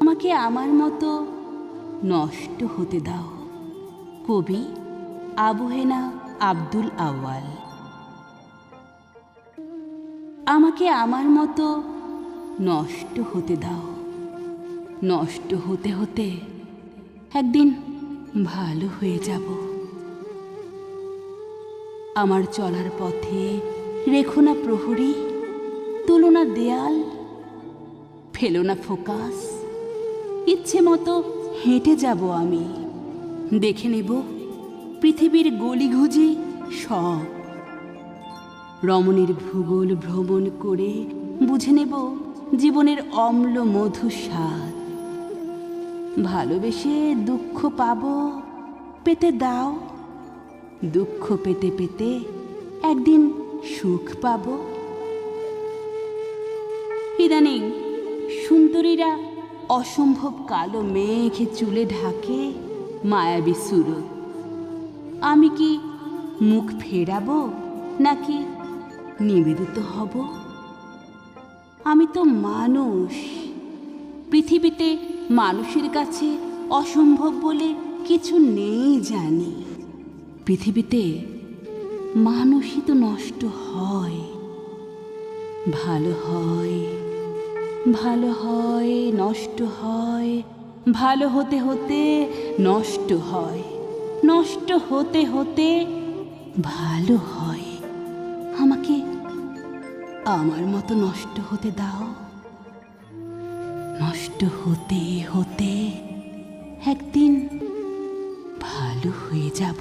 আমাকে আমার মতো নষ্ট হতে দাও। কবি আবহেনা আব্দুল আওয়াল আমাকে আমার মতো নষ্ট হতে দাও। নষ্ট হতে হতে একদিন ভালো হয়ে যাব। আমার চলার পথে রেখো না প্রহরী, তুলো না দেয়াল, ফেলো না ফোকাস। ইচ্ছে মতো হেঁটে যাব আমি। দেখে নেব পৃথিবীর গলিঘুজি সব। রমণীর ভূগোল ভ্রমণ করে বুঝে নেব জীবনের অম্ল মধু স্বাদ। ভালোবেসে দুঃখ পাবো, পেতে দাও। দুঃখ পেতে পেতে একদিন সুখ পাব। ইদানিং সুন্দরীরা অসম্ভব কালো মেঘে চুলে ঢাকে মায়াবী সুরত আমি কি মুখ ফেরাবো নাকি নিবেদিত হব? আমি তো মানুষ। পৃথিবীতে মানুষের কাছে অসম্ভব বলে কিছু নেই জানি। পৃথিবীতে মানুষই তো নষ্ট হয়। ভালো হয় ভালো হয়, নষ্ট হয়, ভালো হতে হতে নষ্ট হয়। নষ্ট হতে হতে ভালো হয়। আমাকে আমার মতো নষ্ট হতে দাও। নষ্ট হতে হতে একদিন ভালো হয়ে যাব।